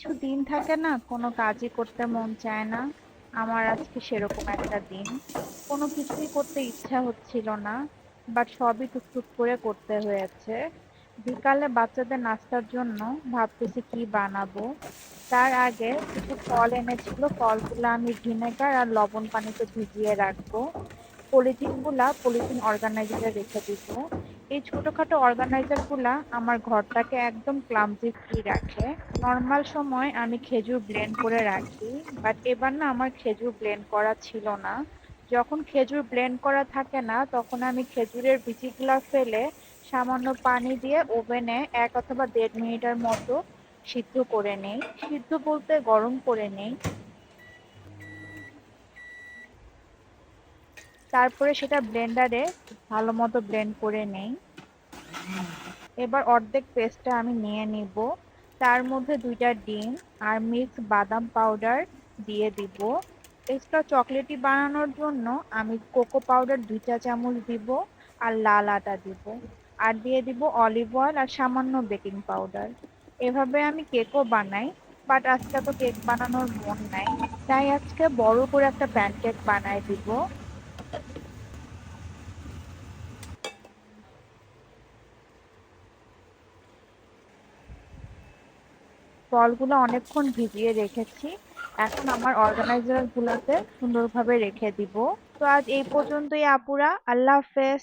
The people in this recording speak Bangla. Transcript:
কিছু দিন থাকে না, কোনো কাজই করতে মন চায় না। আমার আজকে সেরকম একটা দিন। কোনো কিছুই করতে ইচ্ছা হচ্ছিল না বাট সবই টুকটুক করে করতে হয়েছে। বিকালে বাচ্চাদের নাস্তার জন্য ভাবতেছি কি বানাবো। তার আগে কিছু ফল এনেছিল, ফলগুলো আমি ভিনেগার আর লবণ পানিতে ভিজিয়ে রাখব। পলিথিনগুলা পলিথিন অর্গানাইজারে রেখে দিব। এই ছোটখাটো অর্গানাইজারগুলা আমার ঘরটাকে একদম ক্লামজি ফ্রি রাখে। নর্মাল সময় আমি খেজুর ব্লেন্ড করে রাখি বাট এবার না আমার খেজুর ব্লেন্ড করা ছিল না। যখন খেজুর ব্লেন্ড করা থাকে না, তখন আমি খেজুরের বিচিগুলা ফেলে সামান্য পানি দিয়ে ওভেনে এক অথবা দেড় মিনিটের মতো সিদ্ধ করে নেই। সিদ্ধ বলতে গরম করে নেই। তারপরে সেটা ব্লেন্ডারে ভালো মতো ব্লেন্ড করে নেই। এবার অর্ধেক পেস্টটা আমি নিয়ে নিব। তার মধ্যে দুইটা ডিম আর মিক্স বাদাম পাউডার দিয়ে দিব। এক্সট্রা চকলেটি বানানোর জন্য আমি কোকো পাউডার দুই চা চামচ দিব আর লাল আটা দিব। আর দিয়ে দিব অলিভ অয়েল আর সামান্য বেকিং পাউডার এভাবে আমি কেকও বানাই বাট আজকে তো কেক বানানোর মন নাই। তাই আজকে বড় করে একটা প্যানকেক বানাই দিব। ফলগুলো অনেকক্ষণ ভিজিয়ে রেখেছি। এখন আমার অর্গানাইজার গুলোতে সুন্দরভাবে রেখে দিব। তো আজ এই পর্যন্তই আপুরা। আল্লাহ হাফেজ।